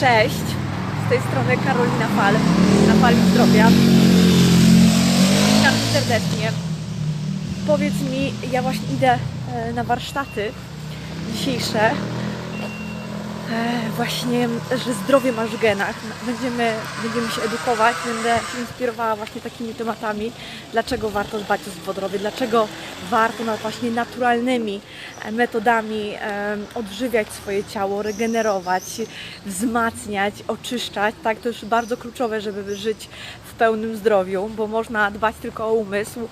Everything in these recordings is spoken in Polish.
Cześć, z tej strony Karolina Fal, na Fali Zdrowia. Witam serdecznie. Powiedz mi, ja właśnie idę e, na warsztaty dzisiejsze. E, Właśnie, że zdrowie masz w genach. Będziemy, będziemy się edukować, będę się inspirowała właśnie takimi tematami, dlaczego warto dbać o zdrowie, dlaczego warto na właśnie naturalnymi e, metodami e, odżywiać swoje ciało, regenerować, wzmacniać, oczyszczać. Tak, to już bardzo kluczowe, żeby żyć w pełnym zdrowiu, bo można dbać tylko o umysł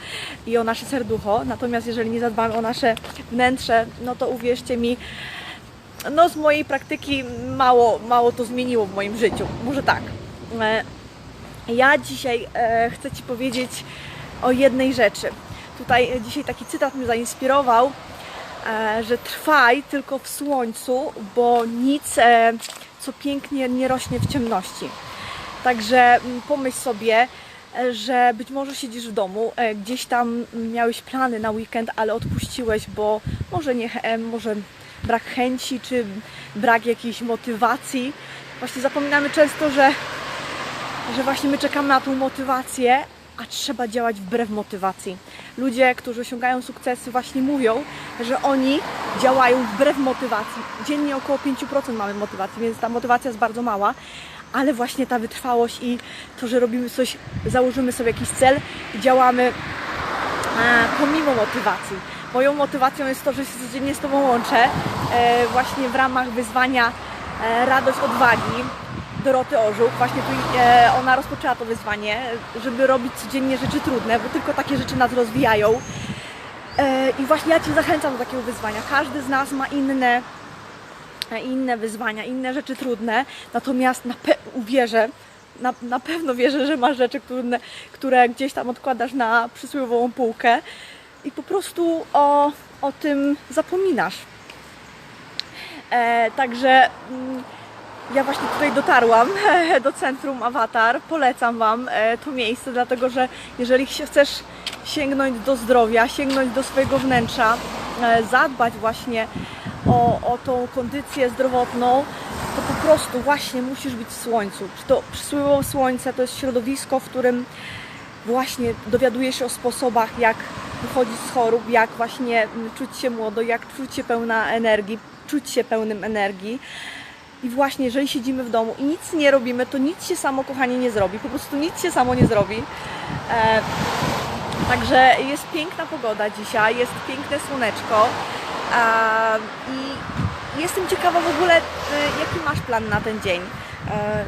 i o nasze serducho, natomiast jeżeli nie zadbamy o nasze wnętrze, no to uwierzcie mi, no z mojej praktyki mało, mało to zmieniło w moim życiu. Może tak. E, Ja dzisiaj e, chcę Ci powiedzieć o jednej rzeczy. Tutaj dzisiaj taki cytat mnie zainspirował, e, że trwaj tylko w słońcu, bo nic, co pięknie, nie rośnie w ciemności. Także pomyśl sobie, że być może siedzisz w domu, gdzieś tam miałeś plany na weekend, ale odpuściłeś, bo może nie, może brak chęci, czy brak jakiejś motywacji. Właśnie zapominamy często, że, że właśnie my czekamy na tą motywację, a trzeba działać wbrew motywacji. Ludzie, którzy osiągają sukcesy, właśnie mówią, że oni działają wbrew motywacji. Dziennie około 5% mamy motywacji, więc ta motywacja jest bardzo mała, ale właśnie ta wytrwałość i to, że robimy coś, założymy sobie jakiś cel i działamy pomimo motywacji. Moją motywacją jest to, że się codziennie z Tobą łączę e, właśnie w ramach wyzwania e, Radość Odwagi Doroty Orzuk. Właśnie tu e, ona rozpoczęła to wyzwanie, żeby robić codziennie rzeczy trudne, bo tylko takie rzeczy nas rozwijają. I właśnie ja Cię zachęcam do takiego wyzwania. Każdy z nas ma inne, inne wyzwania, inne rzeczy trudne, natomiast na uwierzę, na, na pewno wierzę, że masz rzeczy trudne, które gdzieś tam odkładasz na przysłowiową półkę i po prostu o, o tym zapominasz. E, także mm, ja właśnie tutaj dotarłam do centrum Awatar. Polecam Wam e, to miejsce, dlatego że jeżeli chcesz sięgnąć do zdrowia, sięgnąć do swojego wnętrza, e, zadbać właśnie o, o tą kondycję zdrowotną, to po prostu właśnie musisz być w słońcu. To przysłowiowe słońce to jest środowisko, w którym właśnie dowiaduje się o sposobach, jak wychodzić z chorób, jak właśnie mm, czuć się młodo, jak czuć się pełna energii, czuć się pełnym energii. I właśnie, jeżeli siedzimy w domu i nic nie robimy, to nic się samo, kochanie, nie zrobi. Po prostu nic się samo nie zrobi. E, także jest piękna pogoda dzisiaj, jest piękne słoneczko. E, I jestem ciekawa w ogóle, e, jaki masz plan na ten dzień. E,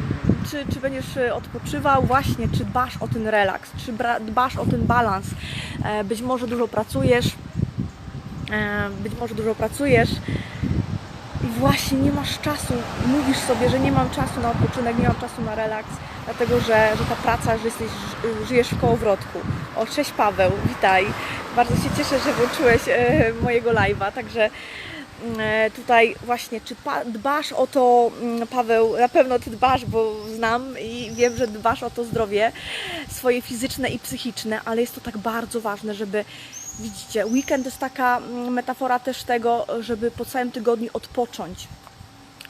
czy, czy będziesz e, odpoczywał właśnie, czy dbasz o ten relaks, czy dbasz o ten balans. E, być może dużo pracujesz, e, być może dużo pracujesz i właśnie nie masz czasu, mówisz sobie, że nie mam czasu na odpoczynek, nie mam czasu na relaks, dlatego że, że ta praca, że jesteś, żyjesz w kołowrotku. O, cześć Paweł, witaj. Bardzo się cieszę, że włączyłeś mojego live'a, także tutaj właśnie, czy dbasz o to, mm, Paweł, na pewno Ty dbasz, bo znam i wiem, że dbasz o to zdrowie swoje fizyczne i psychiczne, ale jest to tak bardzo ważne, żeby Widzicie, weekend jest taka mm, metafora też tego, żeby po całym tygodniu odpocząć.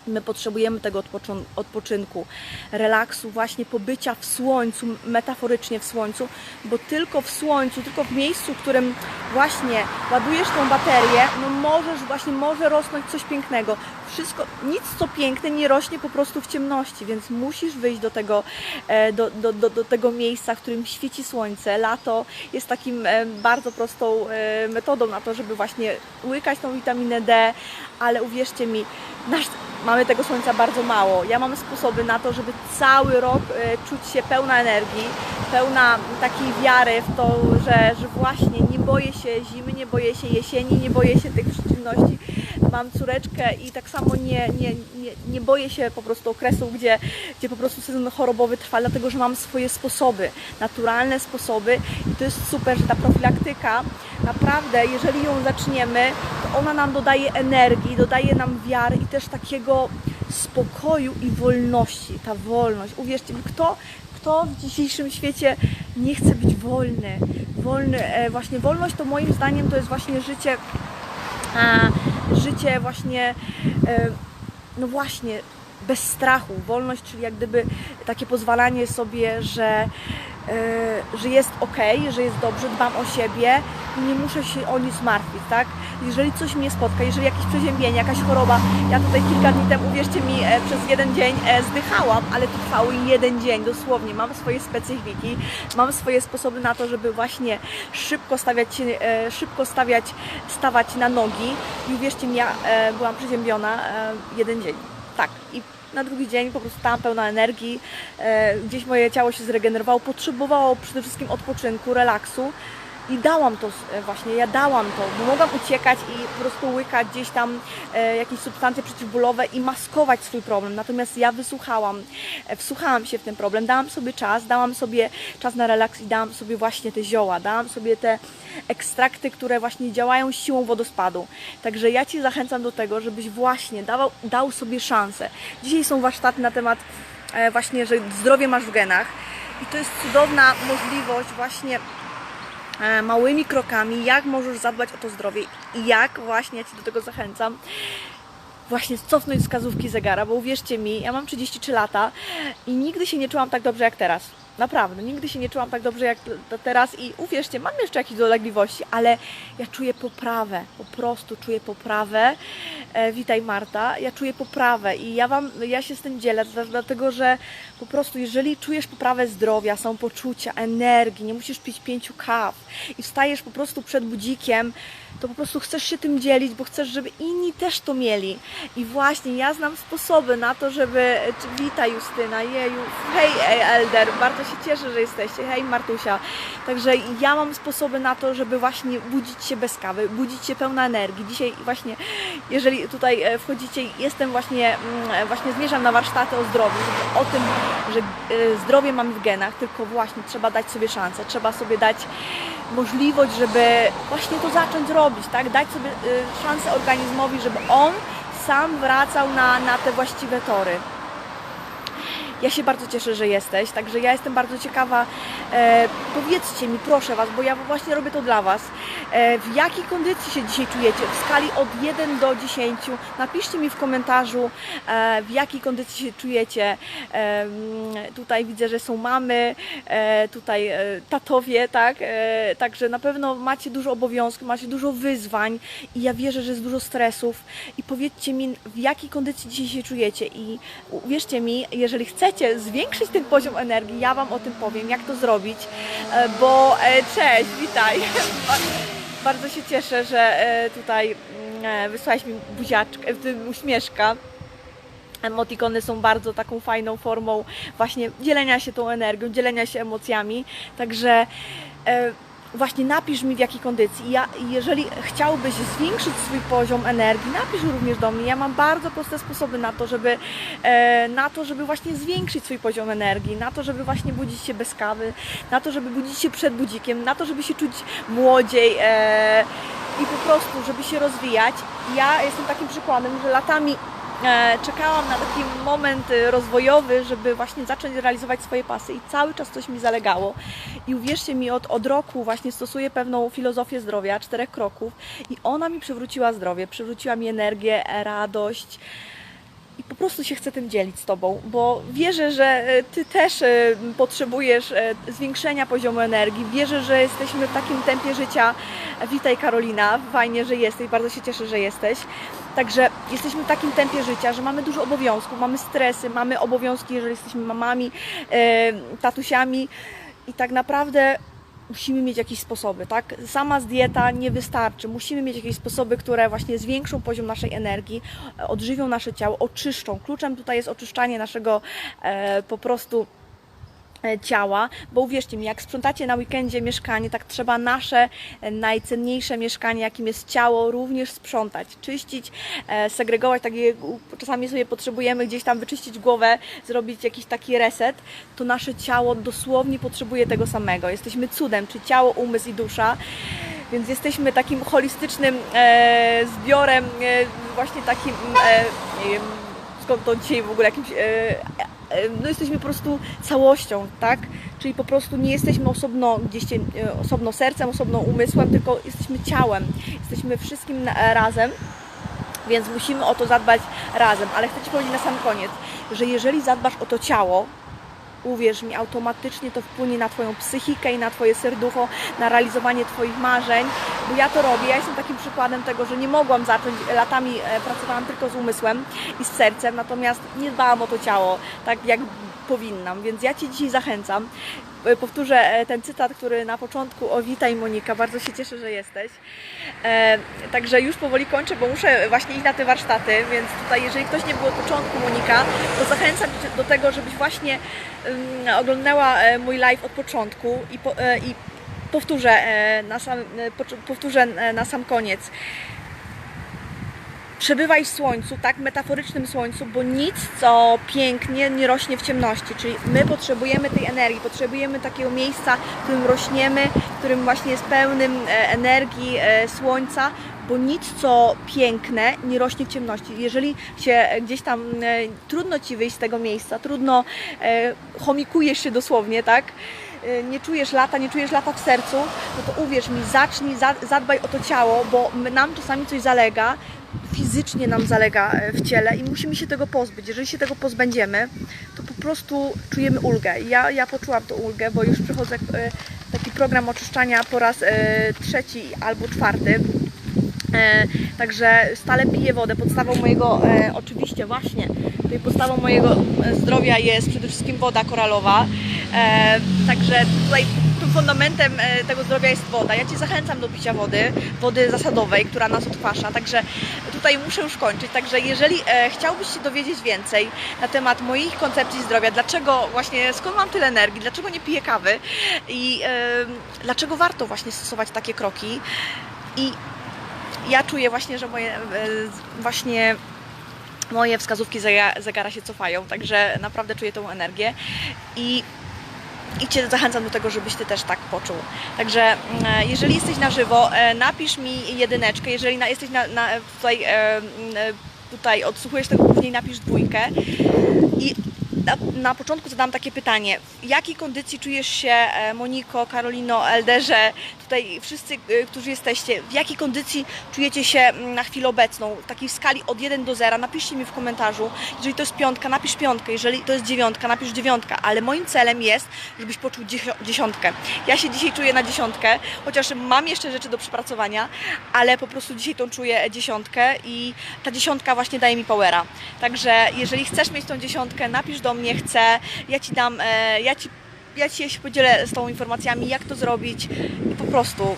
My potrzebujemy tego odpoczyn- odpoczynku, relaksu, właśnie pobycia w słońcu, metaforycznie w słońcu, bo tylko w słońcu, tylko w miejscu, w którym właśnie ładujesz tą baterię, no możesz, właśnie może rosnąć coś pięknego. Wszystko, nic co piękne nie rośnie po prostu w ciemności, więc musisz wyjść do tego, e, do, do, do, do tego miejsca, w którym świeci słońce. Lato jest takim e, bardzo prostą e, metodą na to, żeby właśnie łykać tą witaminę D, ale uwierzcie mi, nasz, mamy tego słońca bardzo mało. Ja mam sposoby na to, żeby cały rok e, czuć się pełna energii, pełna takiej wiary w to, że, że właśnie nie boję się zimy, nie boję się jesieni, nie boję się tych przeciwności. Mam córeczkę i tak samo nie, nie, nie, nie boję się po prostu okresu, gdzie, gdzie po prostu sezon chorobowy trwa, dlatego że mam swoje sposoby, naturalne sposoby i to jest super, że ta profilaktyka naprawdę, jeżeli ją zaczniemy, to ona nam dodaje energii, dodaje nam wiary i też takiego spokoju i wolności. Ta wolność, uwierzcie mi, kto, kto w dzisiejszym świecie nie chce być wolny? Wolny, e, właśnie wolność to moim zdaniem to jest właśnie życie, życie właśnie, e, no właśnie, bez strachu. Wolność, czyli jak gdyby takie pozwalanie sobie, że, że jest ok, że jest dobrze, dbam o siebie i nie muszę się o nic martwić, tak? Jeżeli coś mnie spotka, jeżeli jakieś przeziębienie, jakaś choroba, ja tutaj kilka dni temu, uwierzcie mi, e, przez jeden dzień e, zdychałam, ale to trwało jeden dzień, dosłownie. Mam swoje specyfiki, mam swoje sposoby na to, żeby właśnie szybko stawiać, e, szybko stawiać, stawać na nogi i uwierzcie mi, ja byłam przeziębiona jeden dzień. Tak. I na drugi dzień po prostu stałam pełna energii, e, gdzieś moje ciało się zregenerowało, potrzebowało przede wszystkim odpoczynku, relaksu i dałam to e, właśnie, ja dałam to, bo mogłam uciekać i po prostu łykać gdzieś tam e, jakieś substancje przeciwbólowe i maskować swój problem. Natomiast ja wysłuchałam, e, wsłuchałam się w ten problem, dałam sobie czas, dałam sobie czas na relaks i dałam sobie właśnie te zioła, dałam sobie te ekstrakty, które właśnie działają siłą wodospadu. Także ja Ci zachęcam do tego, żebyś właśnie dawał, dał sobie szansę. Dzisiaj są warsztaty na temat e, właśnie, że zdrowie masz w genach i to jest cudowna możliwość właśnie małymi krokami, jak możesz zadbać o to zdrowie i jak właśnie ja Ci do tego zachęcam. Właśnie cofnąć wskazówki zegara, bo uwierzcie mi, ja mam 33 lata i nigdy się nie czułam tak dobrze jak teraz. Naprawdę, nigdy się nie czułam tak dobrze jak teraz i uwierzcie, mam jeszcze jakieś dolegliwości, ale ja czuję poprawę, po prostu czuję poprawę. E, witaj Marta, ja czuję poprawę i ja Wam, ja się z tym dzielę, dla- dlatego że po prostu jeżeli czujesz poprawę zdrowia, samopoczucia, energii, nie musisz pić pięciu kaw i wstajesz po prostu przed budzikiem, to po prostu chcesz się tym dzielić, bo chcesz, żeby inni też to mieli. I właśnie ja znam sposoby na to, żeby. czy- Witaj Justyna, jeju, hej ej, Elder, bardzo się cieszę, że jesteście, hej Martusia. Także ja mam sposoby na to, żeby właśnie budzić się bez kawy, budzić się pełna energii. Dzisiaj właśnie, jeżeli tutaj e, wchodzicie, jestem właśnie, mm, właśnie zmierzam na warsztaty o zdrowiu, o tym, że e, zdrowie mamy w genach, tylko właśnie trzeba dać sobie szansę, trzeba sobie dać możliwość, żeby właśnie to zacząć robić, tak? Dać sobie y, szansę organizmowi, żeby on sam wracał na, na te właściwe tory. Ja się bardzo cieszę, że jesteś, także ja jestem bardzo ciekawa. E, powiedzcie mi, proszę Was, bo ja właśnie robię to dla Was. E, w jakiej kondycji się dzisiaj czujecie? W skali od 1 do 10. Napiszcie mi w komentarzu, e, w jakiej kondycji się czujecie. E, mm, tutaj widzę, że są mamy, e, tutaj e, tatowie, tak? E, także na pewno macie dużo obowiązków, macie dużo wyzwań i ja wierzę, że jest dużo stresów. I powiedzcie mi, w jakiej kondycji dzisiaj się czujecie. I uwierzcie mi, jeżeli chcecie zwiększyć ten poziom energii, ja Wam o tym powiem, jak to zrobić, e, bo e, cześć, witaj. Bardzo się cieszę, że e, tutaj mm, wysłałeś mi buziaczkę, uśmieszka. Emotikony są bardzo taką fajną formą właśnie dzielenia się tą energią, dzielenia się emocjami. Także właśnie napisz mi w jakiej kondycji. Ja, jeżeli chciałbyś zwiększyć swój poziom energii, napisz również do mnie. Ja mam bardzo proste sposoby na to, żeby, e, na to, żeby właśnie zwiększyć swój poziom energii, na to, żeby właśnie budzić się bez kawy, na to, żeby budzić się przed budzikiem, na to, żeby się czuć młodziej. E, i po prostu, żeby się rozwijać. Ja jestem takim przykładem, że latami czekałam na taki moment e, rozwojowy, żeby właśnie zacząć realizować swoje pasy i cały czas coś mi zalegało. I uwierzcie mi, od, od roku właśnie stosuję pewną filozofię zdrowia, czterech kroków i ona mi przywróciła zdrowie, przywróciła mi energię, e, radość i po prostu się chcę tym dzielić z Tobą, bo wierzę, że e, Ty też e, potrzebujesz e, zwiększenia poziomu energii. Wierzę, że jesteśmy w takim tempie życia. Witaj Karolina, fajnie, że jesteś, bardzo się cieszę, że jesteś. Także jesteśmy w takim tempie życia, że mamy dużo obowiązków, mamy stresy, mamy obowiązki, jeżeli jesteśmy mamami, tatusiami i tak naprawdę musimy mieć jakieś sposoby, tak? Sama dieta nie wystarczy. Musimy mieć jakieś sposoby, które właśnie zwiększą poziom naszej energii, odżywią nasze ciało, oczyszczą. Kluczem tutaj jest oczyszczanie naszego e, po prostu ciała, bo uwierzcie mi, jak sprzątacie na weekendzie mieszkanie, tak trzeba nasze e, najcenniejsze mieszkanie, jakim jest ciało, również sprzątać, czyścić, e, segregować, tak czasami sobie potrzebujemy gdzieś tam wyczyścić głowę, zrobić jakiś taki reset, to nasze ciało dosłownie potrzebuje tego samego. Jesteśmy cudem, czy ciało, umysł i dusza. Więc jesteśmy takim holistycznym e, zbiorem, e, właśnie takim, e, nie wiem, to dzisiaj w ogóle jakimś. E, e, no jesteśmy po prostu całością, tak? Czyli po prostu nie jesteśmy osobno gdzieś e, osobno sercem, osobno umysłem, tylko jesteśmy ciałem. Jesteśmy wszystkim razem. Więc musimy o to zadbać razem, ale chcę Ci powiedzieć na sam koniec. że jeżeli zadbasz o to ciało, uwierz mi, automatycznie to wpłynie na Twoją psychikę i na Twoje serducho, na realizowanie Twoich marzeń, bo ja to robię, ja jestem takim przykładem tego, że nie mogłam zacząć, latami e, pracowałam tylko z umysłem i z sercem, natomiast nie dbałam o to ciało, tak jak powinnam, więc ja Cię dzisiaj zachęcam. E, Powtórzę e, ten cytat, który na początku, o witaj Monika, bardzo się cieszę, że jesteś. E, także już powoli kończę, bo muszę właśnie iść na te warsztaty, więc tutaj jeżeli ktoś nie był od początku Monika, to zachęcam do tego, żebyś właśnie ym, oglądała mój live od początku i, po, e, i powtórzę, e, na sam, e, powtórzę e, na sam koniec. Przebywaj w słońcu, tak, metaforycznym słońcu, bo nic, co pięknie, nie rośnie w ciemności. Czyli my potrzebujemy tej energii, potrzebujemy takiego miejsca, w którym rośniemy, w którym właśnie jest pełnym energii słońca, bo nic, co piękne, nie rośnie w ciemności. Jeżeli się gdzieś tam trudno ci wyjść z tego miejsca, trudno chomikujesz się dosłownie, tak? E, Nie czujesz lata, nie czujesz lata w sercu, no to uwierz mi, zacznij, za, zadbaj o to ciało, bo nam czasami coś zalega, fizycznie nam zalega e, w ciele i musimy się tego pozbyć. Jeżeli się tego pozbędziemy, to po prostu czujemy ulgę. Ja, ja poczułam tą ulgę, bo już przechodzę e, taki program oczyszczania po raz e, trzeci albo czwarty. Także stale piję wodę. Podstawą mojego, oczywiście właśnie, tutaj podstawą mojego zdrowia jest przede wszystkim woda koralowa. E, także tutaj tym fundamentem e, tego zdrowia jest woda. Ja Cię zachęcam do picia wody, wody zasadowej, która nas odkwasza. Także tutaj muszę już kończyć. Także jeżeli e, chciałbyś się dowiedzieć więcej na temat moich koncepcji zdrowia, dlaczego właśnie, skąd mam tyle energii, dlaczego nie piję kawy i dlaczego warto właśnie stosować takie kroki i ja czuję właśnie, że moje właśnie moje wskazówki zega- zegara się cofają, także naprawdę czuję tą energię i i Cię zachęcam do tego, żebyś Ty też tak poczuł. Także mm, jeżeli jesteś na żywo, e, napisz mi jedyneczkę, jeżeli na, jesteś na, na, tutaj, e, e, tutaj odsłuchujesz tego później, napisz dwójkę i na, na początku zadam takie pytanie. W jakiej kondycji czujesz się, e, Moniko, Karolino, Elderze, tutaj wszyscy, e, którzy jesteście, w jakiej kondycji czujecie się mm, na chwilę obecną, w takiej skali od 1 do 0? Napiszcie mi w komentarzu. Jeżeli to jest piątka, napisz piątkę. Jeżeli to jest dziewiątka, napisz dziewiątka. Ale moim celem jest, żebyś poczuł dziesią- dziesiątkę. Ja się dzisiaj czuję na dziesiątkę, chociaż mam jeszcze rzeczy do przepracowania, ale po prostu dzisiaj tą czuję dziesiątkę i ta dziesiątka właśnie daje mi powera. Także jeżeli chcesz mieć tą dziesiątkę, napisz do mnie, chcę, ja Ci dam, e, ja Ci, ja ci się podzielę z tą informacjami, jak to zrobić. I po prostu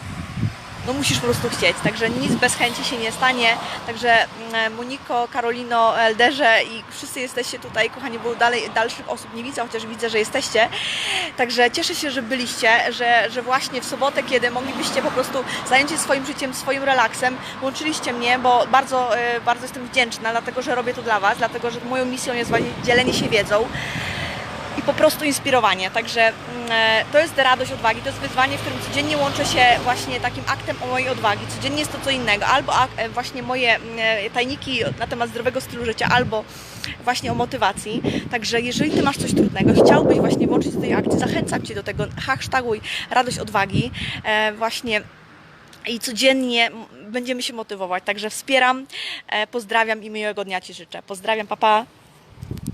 no musisz po prostu chcieć, także nic bez chęci się nie stanie, także mm, Moniko, Karolino, Elderze i wszyscy jesteście tutaj, kochani, bo dalej, dalszych osób nie widzę, chociaż widzę, że jesteście, także cieszę się, że byliście, że, że właśnie w sobotę, kiedy moglibyście po prostu zająć się swoim życiem, swoim relaksem, łączyliście mnie, bo bardzo, e, bardzo jestem wdzięczna, dlatego, że robię to dla Was, dlatego, że moją misją jest właśnie dzielenie się wiedzą, i po prostu inspirowanie. Także mm, e, to jest radość odwagi, to jest wyzwanie, w którym codziennie łączę się właśnie takim aktem o mojej odwagi. Codziennie jest to co innego, albo e, właśnie moje e, tajniki na temat zdrowego stylu życia, albo właśnie o motywacji. Także jeżeli Ty masz coś trudnego, chciałbyś właśnie włączyć do tej akcji, zachęcam Cię do tego, hashtaguj radość odwagi, właśnie i codziennie będziemy się motywować. Także wspieram, pozdrawiam i miłego dnia Ci życzę. Pozdrawiam, papa. Pa.